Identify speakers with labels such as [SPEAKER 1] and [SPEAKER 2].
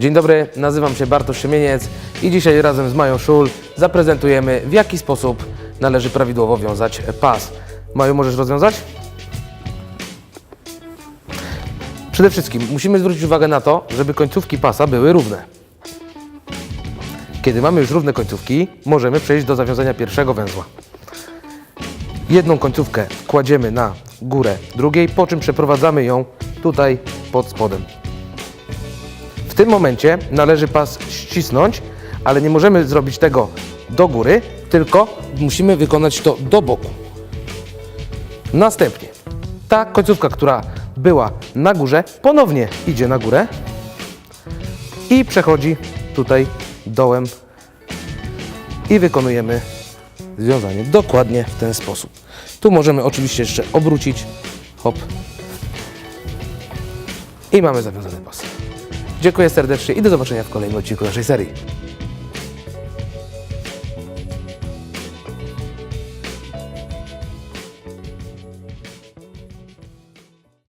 [SPEAKER 1] Dzień dobry, nazywam się Bartosz Siemieniec i dzisiaj razem z Mają Szul zaprezentujemy w jaki sposób należy prawidłowo wiązać pas. Maju, możesz rozwiązać? Przede wszystkim musimy zwrócić uwagę na to, żeby końcówki pasa były równe. Kiedy mamy już równe końcówki, możemy przejść do zawiązania pierwszego węzła. Jedną końcówkę kładziemy na górę drugiej, po czym przeprowadzamy ją tutaj pod spodem. Tym momencie należy pas ścisnąć, ale nie możemy zrobić tego do góry, tylko musimy wykonać to do boku. Następnie ta końcówka, która była na górze, ponownie idzie na górę i przechodzi tutaj dołem i wykonujemy związanie dokładnie w ten sposób. Tu możemy oczywiście jeszcze obrócić, hop i mamy zawiązany pas. Dziękuję serdecznie i do zobaczenia w kolejnym odcinku naszej serii.